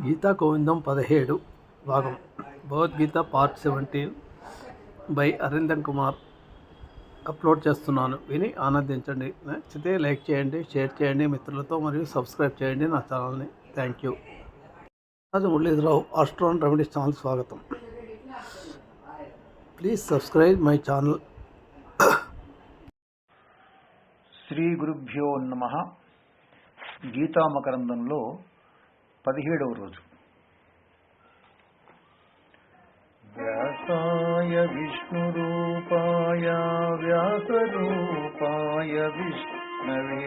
గీతా గోవిందం పదిహేడు భాగం. Bhagavad Gita part seventeen by Arindan Kumar upload చేస్తున్నాను. విని ఆనందించండి. నచ్చితే లైక్ చేయండి షేర్ చేయండి మిత్రులతో మరియు సబ్స్క్రైబ్ చేయండి నా ఛానల్ని. Thank you. Raju Muralidhara Rao astro remedies channel స్వాగతం. Please subscribe my channel. Shri గురుభ్యో నమ. గీతామకరందంలో పదిహేడవ రోజు. వ్యాసాయ విష్ణురూపాయ వ్యాసరూపాయ విష్ణవే.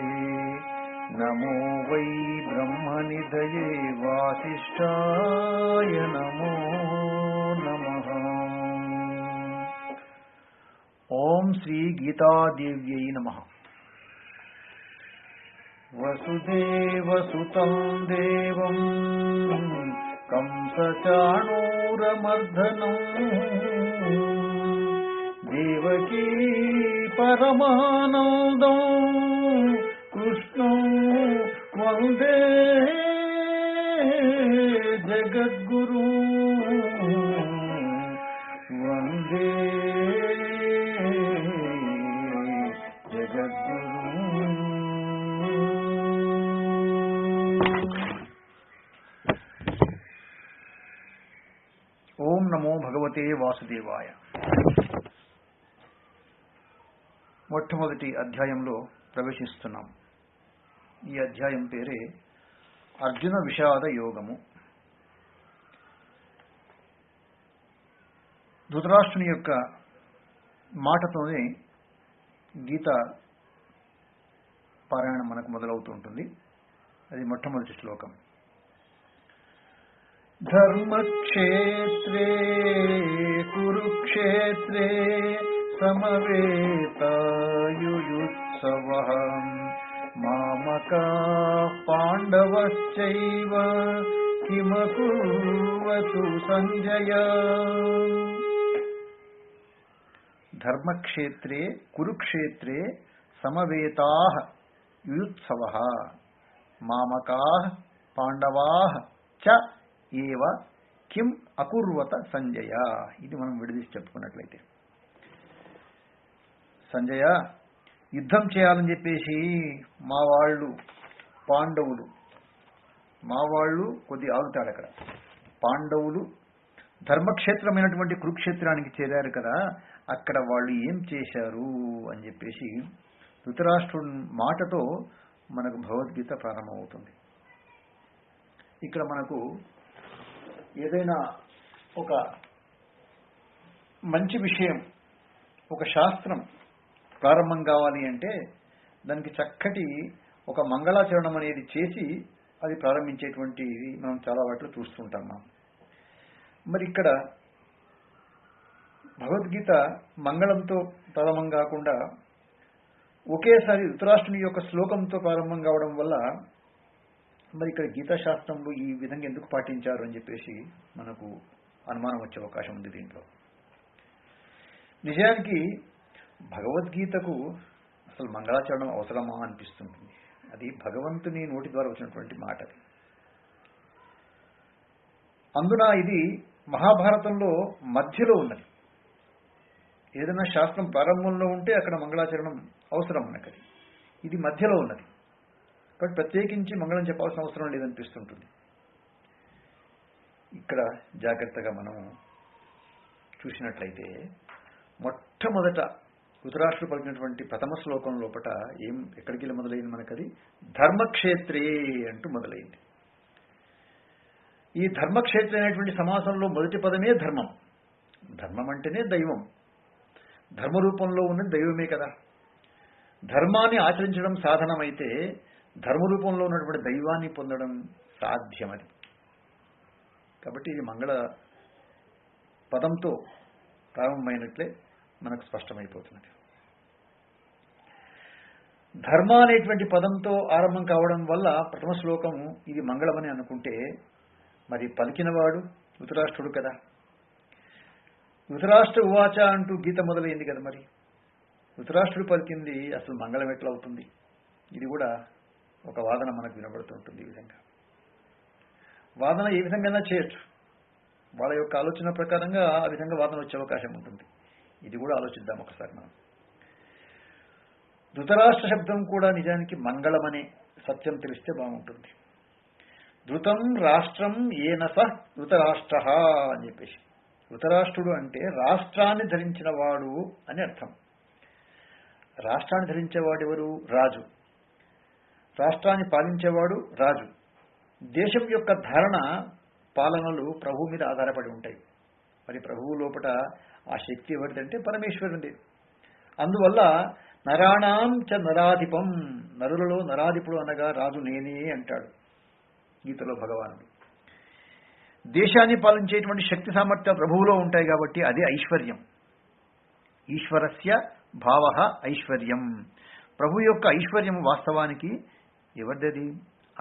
నమో వై బ్రహ్మనిధయే వాసిష్టాయ నమో నమ. ఓం శ్రీ గీతాదేవ్యై నమః. वसुदेवसुतम् देवम् कंसचाणोरमर्धनौ देवकी परमानन्दौ कृष्णौ वन्दे जगद्गुरु। वन्दे భగవతే వాసుదేవాయ. మొట్టమొదటి అధ్యాయంలో ప్రవేశిస్తున్నాం. ఈ అధ్యాయం పేరే అర్జున విషాద యోగము. ధృతరాష్ట్రుని యొక్క మాటతోనే గీత పారాయణం మనకు మొదలవుతుంటుంది అది మొట్టమొదటి శ్లోకం. धर्मक्षेत्रे कुरुक्षेत्रे समवेतायुयुत्सवः। मामकाः पाण्डवश्चैव किमकुर्वतु सञ्जय धर्मक्षेत्रे कुरुक्षेत्रे समवेताः युयुत्सवः। मामकाः पाण्डवाः च ఏవ కిం అకుర్వత సంజయ. ఇది మనం విడదీసి చెప్పుకున్నట్లయితే. సంజయ యుద్ధం చేయాలని చెప్పేసి మా వాళ్ళు పాండవులు మా వాళ్ళు కొద్ది ఆగుతాడు అక్కడ. పాండవులు ధర్మక్షేత్రమైనటువంటి కురుక్షేత్రానికి చేరారు కదా అక్కడ వాళ్ళు ఏం చేశారు అని చెప్పేసి ధృతరాష్ట్రుడి మాటతో మనకు భగవద్గీత ప్రారంభమవుతుంది. ఇక్కడ మనకు ఏదైనా ఒక మంచి విషయం ఒక శాస్త్రం ప్రారంభం కావాలి అంటే దానికి చక్కటి ఒక మంగళాచరణం అనేది చేసి అది ప్రారంభించేటువంటి మనం చాలా వాటిలో చూస్తుంటాం మనం. మరి ఇక్కడ భగవద్గీత మంగళంతో ప్రారంభం కాకుండా ఒకేసారి ధృతరాష్ట్రుని యొక్క శ్లోకంతో ప్రారంభం కావడం వల్ల మరి ఇక్కడ గీతా శాస్త్రంలో ఈ విధంగా ఎందుకు పాటించారు అని చెప్పేసి మనకు అనుమానం వచ్చే అవకాశం ఉంది దీంట్లో. నిజానికి భగవద్గీతకు అసలు మంగళాచరణం అవసరమా అనిపిస్తుంటుంది అది భగవంతుని నోటి ద్వారా వచ్చినటువంటి మాట అది. అందున ఇది మహాభారతంలో మధ్యలో ఉన్నది. ఏదైనా శాస్త్రం ప్రారంభంలో ఉంటే అక్కడ మంగళాచరణం అవసరం ఉన్నది ఇది మధ్యలో ఉన్నది. కాబట్టి ప్రత్యేకించి మంగళం చెప్పాల్సిన అవసరం లేదనిపిస్తుంటుంది. ఇక్కడ జాగ్రత్తగా మనం చూసినట్లయితే మొట్టమొదట ధృతరాష్ట్రుడు పలికినటువంటి ప్రథమ శ్లోకం లోపల ఏం ఎక్కడికి వెళ్ళి మొదలైంది మనకది? ధర్మక్షేత్రే అంటూ మొదలైంది. ఈ ధర్మక్షేత్రం అనేటువంటి సమాసంలో మొదటి పదమే ధర్మం. ధర్మం అంటేనే దైవం. ధర్మ రూపంలో ఉన్నది దైవమే కదా. ధర్మాన్ని ఆచరించడం సాధనమైతే ధర్మరూపంలో ఉన్నటువంటి దైవాన్ని పొందడం సాధ్యమని కాబట్టి ఇది మంగళ పదంతో ప్రారంభమైనట్లే మనకు స్పష్టమైపోతున్నది. ధర్మ అనేటువంటి పదంతో ఆరంభం కావడం వల్ల ప్రథమ శ్లోకం ఇది మంగళమని అనుకుంటే మరి పలికినవాడు ధృతరాష్ట్రుడు కదా. ధృతరాష్ట్ర ఉవాచ అంటూ గీత మొదలైంది కదా మరి. ధృతరాష్ట్రుడు పలికింది అసలు మంగళం ఎట్లా అవుతుంది? ఇది కూడా ఒక వాదన మనకు వినబడుతుంటుంది ఈ విధంగా. వాదన ఏ విధంగా చేయొచ్చు? వాళ్ళ యొక్క ఆలోచన ప్రకారంగా ఆ విధంగా వాదన వచ్చే అవకాశం ఉంటుంది. ఇది కూడా ఆలోచిద్దాం ఒకసారి మనం. ధృతరాష్ట్ర శబ్దం కూడా నిజానికి మంగళమనే సత్యం తెలిస్తే బాగుంటుంది. ధృతం రాష్ట్రం ఏన సహ ధృతరాష్ట్ర అని చెప్పేసి. ధృతరాష్ట్రుడు అంటే రాష్ట్రాన్ని ధరించిన వాడు అని అర్థం. రాష్ట్రాన్ని ధరించేవాడెవరు రాజు. రాష్ట్రాన్ని పాలించేవాడు రాజు. దేశం యొక్క ధారణ పాలనలు ప్రభువు మీద ఆధారపడి ఉంటాయి. మరి ప్రభువు లోపల ఆ శక్తి ఎవరిదంటే పరమేశ్వరుడి అందువల్ల నరాణాం చ నరాధిపం నరులలో నరాధిపుడు అనగా రాజు నేనే అంటాడు గీతలో భగవానుడు. దేశాన్ని పాలించేటువంటి శక్తి సామర్థ్యం ప్రభువులో ఉంటాయి కాబట్టి అదే ఐశ్వర్యం. ఈశ్వరస్య భావ ఐశ్వర్యం. ప్రభు యొక్క ఐశ్వర్యం వాస్తవానికి ఎవరిదది?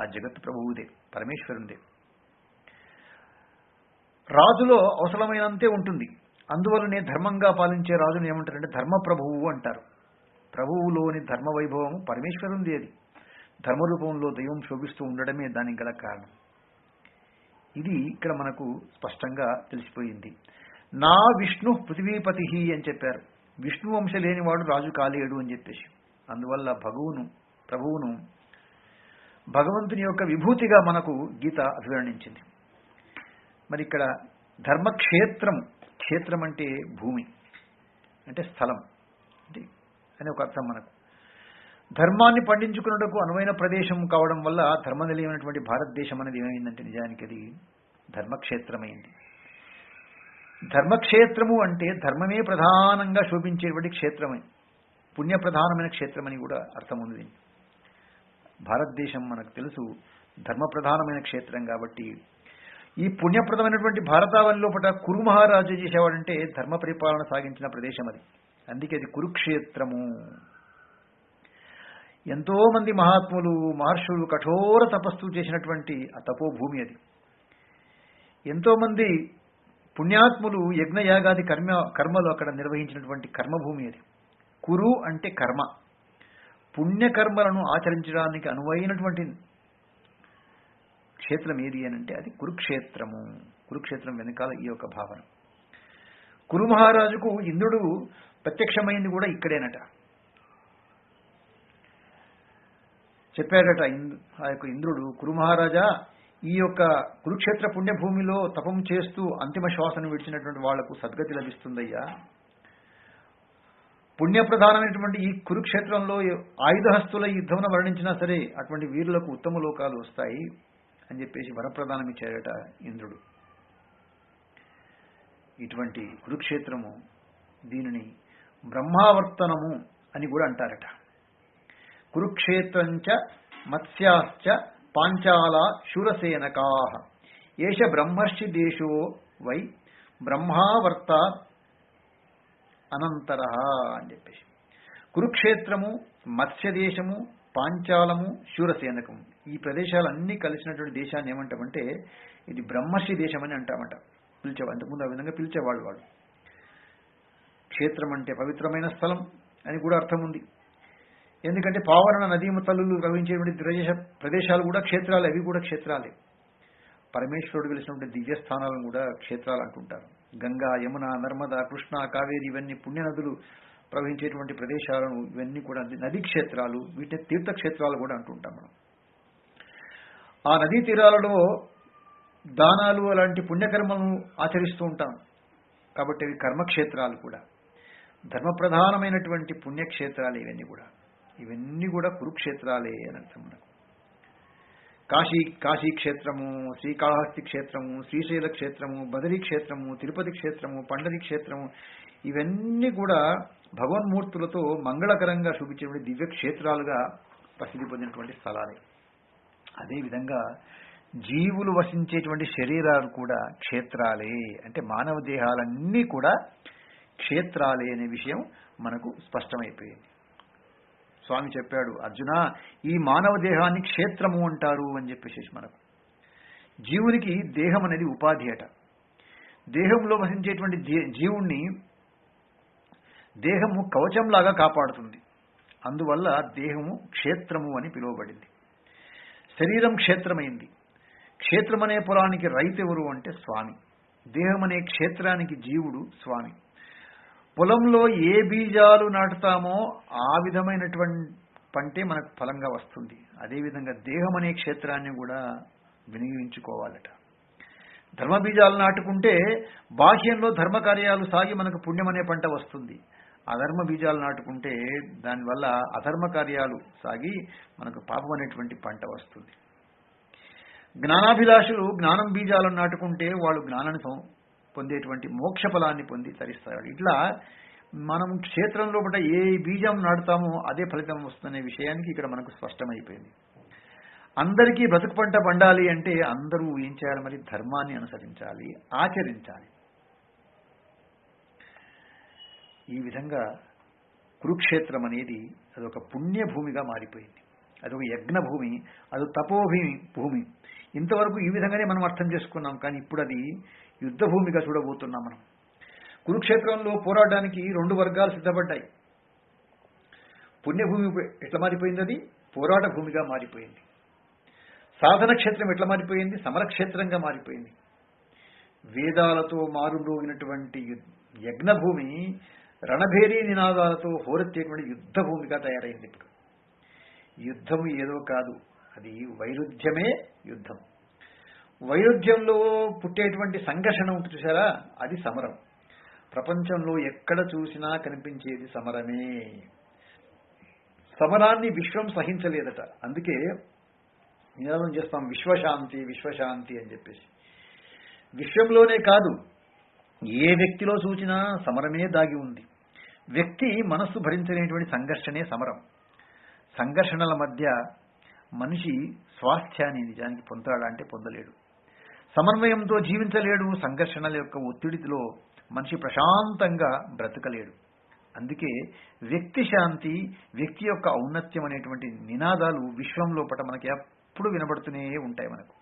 ఆ జగత్ ప్రభువుదే పరమేశ్వరుందే. రాజులో అవసరమైనంతే ఉంటుంది. అందువలనే ధర్మంగా పాలించే రాజును ఏమంటారంటే ధర్మ ప్రభువు అంటారు. ప్రభువులోని ధర్మ వైభవము పరమేశ్వరుంది అది. ధర్మరూపంలో దైవం శోభిస్తూ ఉండడమే దానికి గల కారణం. ఇది ఇక్కడ మనకు స్పష్టంగా తెలిసిపోయింది. నా విష్ణు పృథివీపతి అని చెప్పారు. విష్ణు వంశ లేనివాడు రాజు కాలేడు అని చెప్పేసి. అందువల్ల భగువును ప్రభువును భగవంతుని యొక్క విభూతిగా మనకు గీత అభివర్ణించింది. మరి ఇక్కడ ధర్మక్షేత్రం క్షేత్రం అంటే భూమి అంటే స్థలం అంటే అని ఒక అర్థం మనకు. ధర్మాన్ని పండించుకున్నటకు అనువైన ప్రదేశం కావడం వల్ల ధర్మనిలయమైనటువంటి భారతదేశం అనేది ఏమైందంటే నిజానికి అది ధర్మక్షేత్రమైంది. ధర్మక్షేత్రము అంటే ధర్మమే ప్రధానంగా శోభించేటువంటి క్షేత్రమే పుణ్య ప్రధానమైన క్షేత్రమని కూడా అర్థం ఉంది దీనికి. భారతదేశం మనకు తెలుసు ధర్మ ప్రధానమైన క్షేత్రం కాబట్టి. ఈ పుణ్యప్రదమైనటువంటి భారతావని లోపల కురు మహారాజు చేసేవాడంటే ధర్మ పరిపాలన సాగించిన ప్రదేశం అది. అందుకే అది కురుక్షేత్రము. ఎంతో మంది మహాత్ములు మహర్షులు కఠోర తపస్సు చేసినటువంటి ఆ తపోభూమి అది. ఎంతో మంది పుణ్యాత్ములు యజ్ఞయాగాది కర్మ కర్మలు అక్కడ నిర్వహించినటువంటి కర్మభూమి అది. కురు అంటే కర్మ. పుణ్యకర్మలను ఆచరించడానికి అనువైనటువంటి క్షేత్రం ఏది అని అంటే అది కురుక్షేత్రము. కురుక్షేత్రం వెనకాల ఈ యొక్క భావన. కురు మహారాజుకు ఇంద్రుడు ప్రత్యక్షమైంది కూడా ఇక్కడేనట. చెప్పాడట ఆ యొక్క ఇంద్రుడు కురు మహారాజా ఈ యొక్క కురుక్షేత్ర పుణ్యభూమిలో తపం చేస్తూ అంతిమ శ్వాసను విడిచినటువంటి వాళ్ళకు సద్గతి లభిస్తుందయ్యా. పుణ్యప్రధానమైనటువంటి ఈ కురుక్షేత్రంలో ఆయుధహస్తుల యుద్ధమున వర్ణించినా సరే అటువంటి వీరులకు ఉత్తమ లోకాలు వస్తాయి అని చెప్పేసి వరప్రదానం ఇచ్చాడట ఇంద్రుడు. ఇటువంటి కురుక్షేత్రము దీనిని బ్రహ్మావర్తనము అని కూడా అంటారట. కురుక్షేత్రంచ మత్స్యాశ్చ పాంచాల శూరసేనకా. ఏష బ్రహ్మర్షి దేశో వై బ్రహ్మావర్త అనంతర అని చెప్పేసి. కురుక్షేత్రము మత్స్యదేశము పాంచాలము శూరసేనకము. ఈ ప్రదేశాలన్నీ కలిసినటువంటి దేశాన్ని ఏమంటామంటే ఇది బ్రహ్మర్షి దేశం అని అంటామట. పిలిచేవాడు అంతకుముందు ఆ విధంగా పిలిచేవాళ్ళు వాళ్ళు. క్షేత్రం అంటే పవిత్రమైన స్థలం అని కూడా అర్థం ఉంది. ఎందుకంటే పావరణ నదీమ తల్లులు ప్రవహించేటువంటి ప్రదేశ ప్రదేశాలు కూడా క్షేత్రాలు అవి కూడా క్షేత్రాలే. పరమేశ్వరుడు వెలిసినటువంటి దివ్య స్థానాలను కూడా క్షేత్రాలు అంటుంటారు. గంగా యమున నర్మద కృష్ణ కావేరి ఇవన్నీ పుణ్య నదులు ప్రవహించేటువంటి ప్రదేశాలను ఇవన్నీ కూడా నదీ క్షేత్రాలు వీటిని తీర్థక్షేత్రాలు కూడా అంటుంటాం మనం. ఆ నదీ తీరాలలో దానాలు అలాంటి పుణ్యకర్మలను ఆచరిస్తూ ఉంటాం. కాబట్టి ఇవి కర్మక్షేత్రాలు కూడా. ధర్మప్రధానమైనటువంటి పుణ్యక్షేత్రాలు ఇవన్నీ కూడా. ఇవన్నీ కూడా కురుక్షేత్రాలే అని అర్థం కాశీ కాశీ క్షేత్రము శ్రీకాళహస్తి క్షేత్రము శ్రీశైల క్షేత్రము బదరీ క్షేత్రము తిరుపతి క్షేత్రము పండరి క్షేత్రము ఇవన్నీ కూడా భగవన్మూర్తులతో మంగళకరంగా చూపించేటువంటి దివ్య క్షేత్రాలుగా ప్రసిద్ధి పొందినటువంటి స్థలాలే. అదేవిధంగా జీవులు వసించేటువంటి శరీరాలు కూడా క్షేత్రాలే. అంటే మానవ దేహాలన్నీ కూడా క్షేత్రాలే అనే విషయం మనకు స్పష్టమైపోయింది. స్వామి చెప్పాడు అర్జున ఈ మానవ దేహాన్ని క్షేత్రము అంటారు అని చెప్పేసి మనకు. జీవునికి దేహం అనేది ఉపాధి అట. దేహంలో వసించేటువంటి జీ- జీవుణ్ణి దేహము కవచంలాగా కాపాడుతుంది. అందువల్ల దేహము క్షేత్రము అని పిలువబడింది. శరీరం క్షేత్రమైంది. క్షేత్రం అనే పొలానికి రైతు ఎవరు అంటే స్వామి. దేహం అనే క్షేత్రానికి జీవుడు స్వామి. పొలంలో ఏ బీజాలు నాటుతామో ఆ విధమైనటువంటి పంటే మనకు ఫలంగా వస్తుంది. అదేవిధంగా దేహం అనే క్షేత్రాన్ని కూడా వినియోగించుకోవాలట. ధర్మ బీజాలు నాటుకుంటే బాహ్యంలో ధర్మ కార్యాలు సాగి మనకు పుణ్యం అనే పంట వస్తుంది. అధర్మ బీజాలు నాటుకుంటే దానివల్ల అధర్మ కార్యాలు సాగి మనకు పాపం అనేటువంటి పంట వస్తుంది. జ్ఞానాభిలాషులు జ్ఞానం బీజాలను నాటుకుంటే వాళ్ళు జ్ఞానాన్ని పొందేటువంటి మోక్ష ఫలాన్ని పొంది తరిస్తారు ఇట్లా మనం క్షేత్రంలో పట ఏ బీజం నాటుతామో అదే ఫలితం వస్తుందనే విషయానికి ఇక్కడ మనకు స్పష్టమైపోయింది. అందరికీ బ్రతుకు పంట పండాలి అంటే అందరూ ఏం చేయాలి మరి? ధర్మాన్ని అనుసరించాలి ఆచరించాలి. ఈ విధంగా కురుక్షేత్రం అనేది అదొక పుణ్యభూమిగా మారిపోయింది. అదొక యజ్ఞ భూమి అది తపోభూమి భూమి ఇంతవరకు ఈ విధంగానే మనం అర్థం చేసుకున్నాం. కానీ ఇప్పుడు అది యుద్ధ భూమిగా చూడబోతున్నాం మనం. కురుక్షేత్రంలో పోరాడడానికి రెండు వర్గాలు సిద్ధపడ్డాయి. పుణ్యభూమి ఎట్లా మారిపోయింది అది? పోరాట భూమిగా మారిపోయింది. సాధన క్షేత్రం ఎట్లా మారిపోయింది? సమరక్షేత్రంగా మారిపోయింది. వేదాలతో మారుమ్రోగినటువంటి యజ్ఞభూమి రణభేరీ నినాదాలతో హోరెత్తేటువంటి యుద్ధ భూమిగా తయారైంది ఇప్పుడు. యుద్ధం ఏదో కాదు. అది వైరుధ్యమే యుద్ధం. వైరుధ్యంలో పుట్టేటువంటి సంఘర్షణ ఉంటుంది చూసారా అది సమరం. ప్రపంచంలో ఎక్కడ చూసినా కనిపించేది సమరమే. సమరాన్ని విశ్వం సహించలేదట. అందుకే నినాదం చేస్తాం విశ్వశాంతి విశ్వశాంతి అని చెప్పేసి. విశ్వంలోనే కాదు ఏ వ్యక్తిలో చూసినా సమరమే దాగి ఉంది. వ్యక్తి మనస్సు భరించలేనటువంటి సంఘర్షణే సమరం. సంఘర్షణల మధ్య మనిషి స్వాస్థ్యాన్ని నిజానికి పొందాడా అంటే పొందలేడు. సమన్వయంతో జీవించలేడు సంఘర్షణల యొక్క ఒత్తిడిలో మనిషి ప్రశాంతంగా బ్రతకలేడు. అందుకే వ్యక్తి శాంతి వ్యక్తి యొక్క ఔన్నత్యం అనేటువంటి నినాదాలు విశ్వం లోపల మనకి ఎప్పుడు వినబడుతూనే ఉంటాయి మనకు.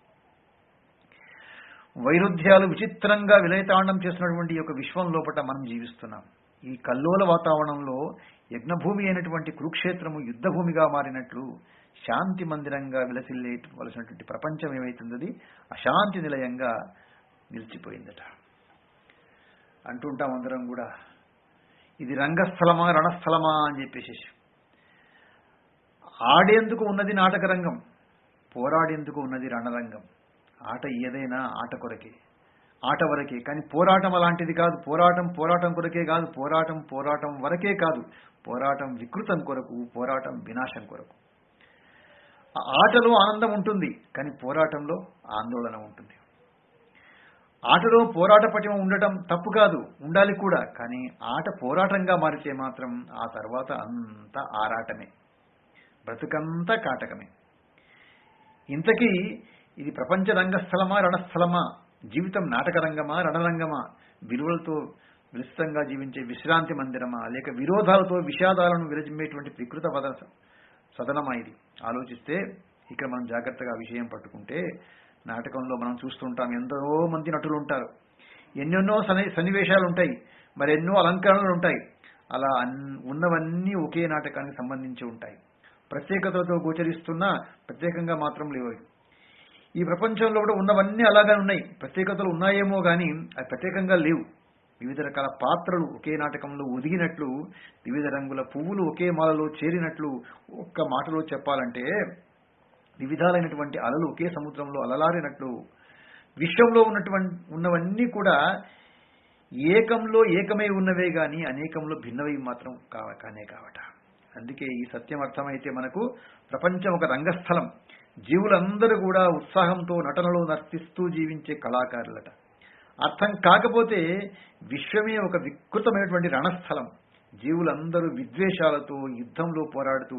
వైరుధ్యాలు విచిత్రంగా విలయతాండం చేస్తున్నటువంటి యొక్క విశ్వం లోపల మనం జీవిస్తున్నాం. ఈ కల్లోల వాతావరణంలో యజ్ఞభూమి అయినటువంటి కురుక్షేత్రము యుద్ధభూమిగా మారినట్లు శాంతి మందిరంగా విలసిల్లేవలసినటువంటి ప్రపంచం ఏమైతుందది? అశాంతి నిలయంగా నిలిచిపోయిందట. అంటుంటాం అందరం కూడా ఇది రంగస్థలమా రణస్థలమా అని చెప్పేసి. ఆడేందుకు ఉన్నది నాటక రంగం? పోరాడేందుకు ఉన్నది రణరంగం? ఆట ఏదైనా ఆట కొరకే. ఆట వరకే. కానీ పోరాటం అలాంటిది కాదు. పోరాటం పోరాటం కొరకే కాదు. పోరాటం పోరాటం వరకే కాదు. పోరాటం వికృతం కొరకు పోరాటం వినాశం కొరకు. ఆటలో ఆనందం ఉంటుంది కానీ పోరాటంలో ఆందోళన ఉంటుంది. ఆటలో పోరాట పటిమ ఉండటం తప్పు కాదు ఉండాలి కూడా కానీ ఆట పోరాటంగా మారితే మాత్రం ఆ తర్వాత అంతా ఆరాటమే బ్రతుకంతా కాటకమే. ఇంతకీ ఇది ప్రపంచ రంగస్థలమా రణస్థలమా జీవితం నాటక రంగమా రణరంగమా విలువలతో విస్తృతంగా జీవించే విశ్రాంతి మందిరమా లేక విరోధాలతో విషాదాలను విరజిమ్మేటువంటి వికృత పద సదనమా ఇది ఆలోచిస్తే ఇక్కడ మనం జాగ్రత్తగా విషయం పట్టుకుంటే నాటకంలో మనం చూస్తుంటాం ఎంతో మంది నటులు ఉంటారు ఎన్నెన్నో సన్ని సన్నివేశాలు ఉంటాయి మరి ఎన్నో అలంకరణలు ఉంటాయి అలా ఉన్నవన్నీ ఒకే నాటకానికి సంబంధించి ఉంటాయి. ప్రత్యేకతలతో గోచరిస్తున్నా ప్రత్యేకంగా మాత్రం లేవు ఈ ప్రపంచంలో కూడా ఉన్నవన్నీ అలాగే ఉన్నాయి. ప్రత్యేకతలు ఉన్నాయేమో కానీ అవి ప్రత్యేకంగా లేవు. వివిధ రకాల పాత్రలు ఒకే నాటకంలో ఒదిగినట్లు వివిధ రంగుల పువ్వులు ఒకే మాలలో చేరినట్లు ఒక్క మాటలో చెప్పాలంటే వివిధాలైనటువంటి అలలు ఒకే సముద్రంలో అలలారినట్లు విశ్వంలో ఉన్నటువంటి ఉన్నవన్నీ కూడా ఏకంలో ఏకమై ఉన్నవే గాని అనేకంలో భిన్నవి మాత్రం కావ కానే కావట. అందుకే ఈ సత్యం అర్థమైతే మనకు ప్రపంచం ఒక రంగస్థలం. జీవులందరూ కూడా ఉత్సాహంతో నటనలో నర్తిస్తూ జీవించే కళాకారులట. అర్థం కాకపోతే విశ్వమే ఒక వికృతమైనటువంటి రణస్థలం. జీవులందరూ విద్వేషాలతో యుద్ధంలో పోరాడుతూ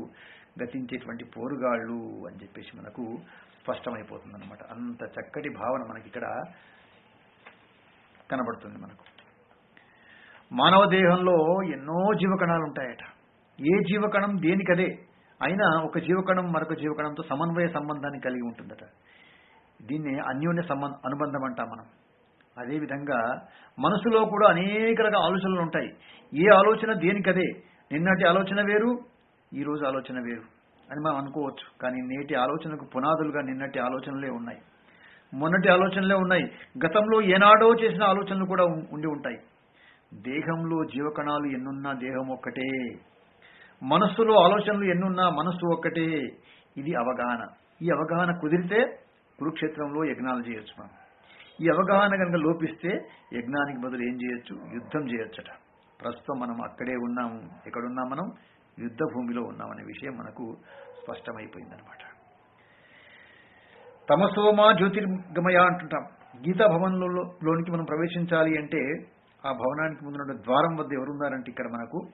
గతించేటువంటి పోరుగాళ్ళు అని చెప్పేసి మనకు స్పష్టమైపోతుంది అనమాట అంత చక్కటి భావన మనకి ఇక్కడ కనబడుతుంది మనకు. మానవ దేహంలో ఎన్నో జీవకణాలు ఉంటాయట ఏ జీవకణం దేనికదే? అయినా ఒక జీవకణం మరొక జీవకణంతో సమన్వయ సంబంధాన్ని కలిగి ఉంటుందట. దీన్ని అన్యోన్య సంబంధ అనుబంధం అంటాం మనం. అదేవిధంగా మనసులో కూడా అనేక రకాల ఆలోచనలు ఉంటాయి. ఏ ఆలోచన దేనికదే? నిన్నటి ఆలోచన వేరు ఈరోజు ఆలోచన వేరు అని మనం అనుకోవచ్చు. కానీ నేటి ఆలోచనకు పునాదులుగా నిన్నటి ఆలోచనలే ఉన్నాయి. మొన్నటి ఆలోచనలే ఉన్నాయి. గతంలో ఏనాడో చేసిన ఆలోచనలు కూడా ఉండి ఉంటాయి. దేహంలో జీవకణాలు ఎన్నున్నా దేహం ఒక్కటే. మనస్సులో ఆలోచనలు ఎన్నున్నా మనస్సు ఒక్కటే. ఇది అవగాహన. ఈ అవగాహన కుదిరితే కురుక్షేత్రంలో యజ్ఞాలు చేయొచ్చు మనం. ఈ అవగాహన కనుక లోపిస్తే యజ్ఞానికి బదులు ఏం చేయొచ్చు? యుద్ధం చేయొచ్చట. ప్రస్తుతం మనం అక్కడే ఉన్నాము. ఎక్కడున్నాం మనం? యుద్ధ భూమిలో ఉన్నామనే విషయం మనకు స్పష్టమైపోయిందనమాట. తమసోమా జ్యోతిర్గమయ అంటుంటాం. గీతా భవన్లోనికి లోనికి మనం ప్రవేశించాలి అంటే ఆ భవనానికి ముందున్న ద్వారం వద్ద ఎవరున్నారంటే ఇక్కడ మనకు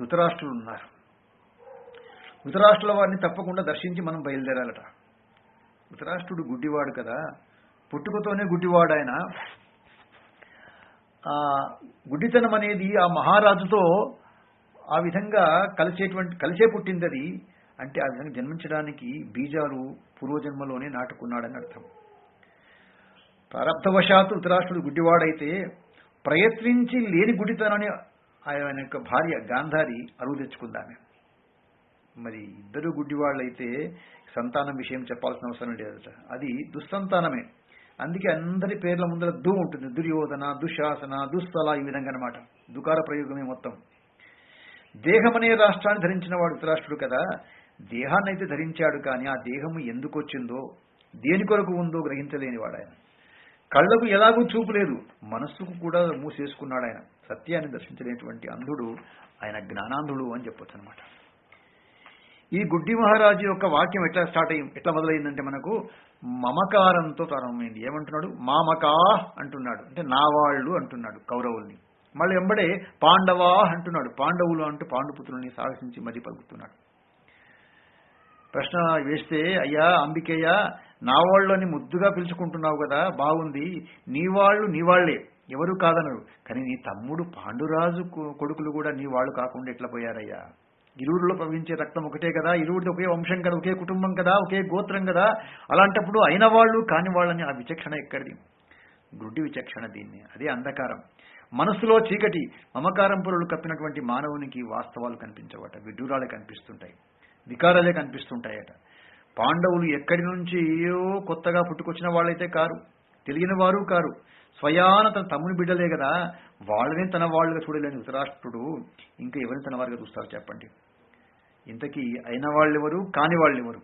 ధృతరాష్ట్రులు ఉన్నారు. ధృతరాష్ట్రుల వారిని తప్పకుండా దర్శించి మనం బయలుదేరాలట. ధృతరాష్ట్రుడు గుడ్డివాడు కదా. పుట్టుకతోనే గుడ్డివాడాయన. గుడ్డితనం అనేది ఆ మహారాజుతో ఆ విధంగా కలిసేటువంటి కలిసే పుట్టింది అది అంటే ఆ విధంగా జన్మించడానికి బీజాలు పూర్వజన్మలోనే నాటుకున్నాడని అర్థం. ప్రారబ్ధవశాత్తు ధృతరాష్ట్రుడు గుడ్డివాడైతే ప్రయత్నించి లేని గుడితనని ఆయన యొక్క భార్య గాంధారి అరువు తెచ్చుకుందామె. మరి ఇద్దరు గుడ్డివాళ్ళైతే సంతానం విషయం చెప్పాల్సిన అవసరం లేదట అది దుస్సంతానమే. అందుకే అందరి పేర్ల ముందర దు ఉంటుంది. దుర్యోధన దుశాసన దుస్సల ఈ విధంగా అనమాట దుకార ప్రయోగమే మొత్తం. దేహమనే రాష్ట్రాన్ని ధరించిన వాడు ధృతరాష్ట్రుడు కదా. దేహాన్ని అయితే ధరించాడు కానీ ఆ దేహము ఎందుకు వచ్చిందో దేని కొరకు ఉందో గ్రహించలేనివాడు ఆయన కళ్ళకు ఎలాగూ చూపు లేదు మనస్సుకు కూడా మూసేసుకున్నాడు ఆయన సత్యాన్ని దర్శించలేటువంటి అంధుడు ఆయన జ్ఞానాంధుడు అని చెప్పొచ్చు అనమాట ఈ గుడ్డి మహారాజు యొక్క వాక్యం ఎట్లా స్టార్ట్ అయ్యి ఎట్లా మొదలైందంటే మనకు మమకారంతో ప్రారంభమైంది. ఏమంటున్నాడు? మామకా అంటున్నాడు. అంటే నా వాళ్ళు అంటున్నాడు కౌరవుల్ని. మళ్ళీ ఎంబడే పాండవా అంటున్నాడు. పాండవులు అంటూ పాండుపుత్రుల్ని సాహసించి మరీ పలుకుతున్నాడు. ప్రశ్న వేస్తే అయ్యా అంబికయ్య నా వాళ్ళని ముద్దుగా పిలుచుకుంటున్నావు కదా బాగుంది. నీ వాళ్ళు నీ వాళ్ళే ఎవరు కాదనరు. కానీ నీ తమ్ముడు పాండురాజు కొ- కొడుకులు కూడా నీ వాళ్ళు కాకుండా ఎట్లా పోయారయ్యా? ఇరువురిలో ప్రవహించే రక్తం ఒకటే కదా ఇరువురిది ఒకే వంశం కదా ఒకే కుటుంబం కదా ఒకే గోత్రం కదా. అలాంటప్పుడు అయిన వాళ్ళు కాని వాళ్ళని ఆ విచక్షణ ఎక్కడిది? గుడ్డి విచక్షణ దీన్ని. అదే అంధకారం. మనసులో చీకటి మమకారం పొరలు కప్పినటువంటి మానవునికి వాస్తవాలు కనిపించవట విడ్డూరాలే కనిపిస్తుంటాయి వికారాలే కనిపిస్తుంటాయట. పాండవులు ఎక్కడి నుంచి ఏయో కొత్తగా పుట్టుకొచ్చిన వాళ్ళైతే కారు తెలియని వారు కారు. స్వయాన తన తమ్ముని బిడ్డలే కదా వాళ్ళని తన వాళ్ళుగా చూడలేని ధృతరాష్ట్రుడు. ఇంకా ఎవరిని తన వారిగా చూస్తారు చెప్పండి? ఇంతకీ అయిన వాళ్ళెవరు? కాని వాళ్ళెవరు?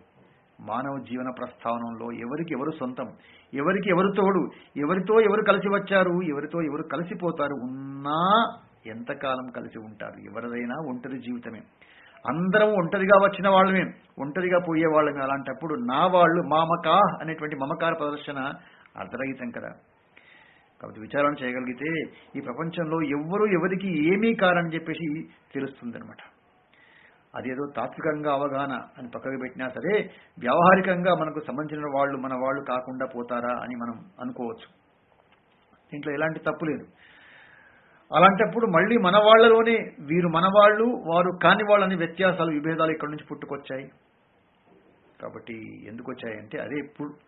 మానవ జీవన ప్రస్థానంలో ఎవరికి ఎవరు సొంతం? ఎవరికి ఎవరు తోడు? ఎవరితో ఎవరు కలిసి వచ్చారు? ఎవరితో ఎవరు కలిసిపోతారు? ఉన్నా ఎంతకాలం కలిసి ఉంటారు? ఎవరిదైనా ఒంటరి జీవితమే. అందరం ఒంటరిగా వచ్చిన వాళ్ళమే. ఒంటరిగా పోయే వాళ్ళమే. అలాంటప్పుడు నా వాళ్ళు మామకా అనేటువంటి మమకార ప్రదర్శన అర్ధరహితం కదా. కాబట్టి విచారణ చేయగలిగితే ఈ ప్రపంచంలో ఎవ్వరూ ఎవరికి ఏమీ కారని చెప్పేసి తెలుస్తుందనమాట అదేదో తాత్వికంగా అవగాహన అని పక్కకు పెట్టినా సరే వ్యావహారికంగా మనకు సంబంధించిన వాళ్ళు మన వాళ్ళు కాకుండా పోతారా అని మనం అనుకోవచ్చు. దీంట్లో ఎలాంటి తప్పు లేదు. అలాంటప్పుడు మళ్ళీ మన వాళ్ళలోనే వీరు మన వాళ్ళు వారు కాని వాళ్ళని వ్యత్యాసాలు విభేదాలు ఇక్కడి నుంచి పుట్టుకొచ్చాయి. కాబట్టి ఎందుకు వచ్చాయంటే అదే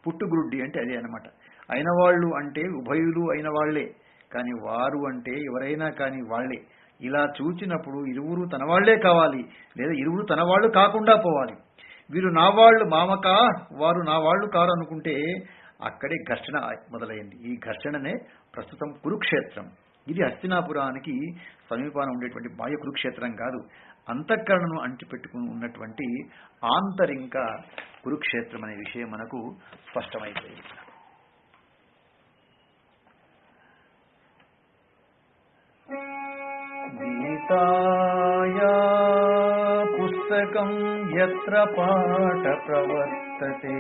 పుట్టుగ్రుడ్డి అంటే అదే అన్నమాట. అయిన వాళ్ళు అంటే ఉభయులు అయిన వాళ్ళే కానీ వారు అంటే ఎవరైనా కానీ వాళ్ళే ఇలా చూచినప్పుడు ఇరువురు తన వాళ్ళే కావాలి. లేదా ఇరువురు తన వాళ్ళు కాకుండా పోవాలి. వీరు నా వాళ్ళు మామకా వారు నా వాళ్ళు కారు అనుకుంటే అక్కడే ఘర్షణ మొదలైంది. ఈ ఘర్షణనే ప్రస్తుతం కురుక్షేత్రం. ఇది హస్తినాపురానికి సమీపాన ఉండేటువంటి బాహ్య కురుక్షేత్రం కాదు. అంతఃకరణను అంటిపెట్టుకుని ఉన్నటువంటి ఆంతరింక కురుక్షేత్రం అనే విషయం మనకు స్పష్టమైపోయింది. गीताया पुस्तकम् यत्र पाठ प्रवर्तते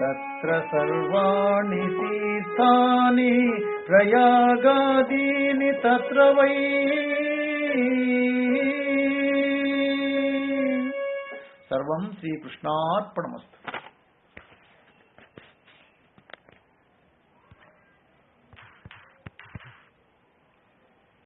तत्र सर्वाणि तीर्थानि प्रयागादीनि तत्र वै। सर्वं श्रीकृष्णार्पणमस्तु।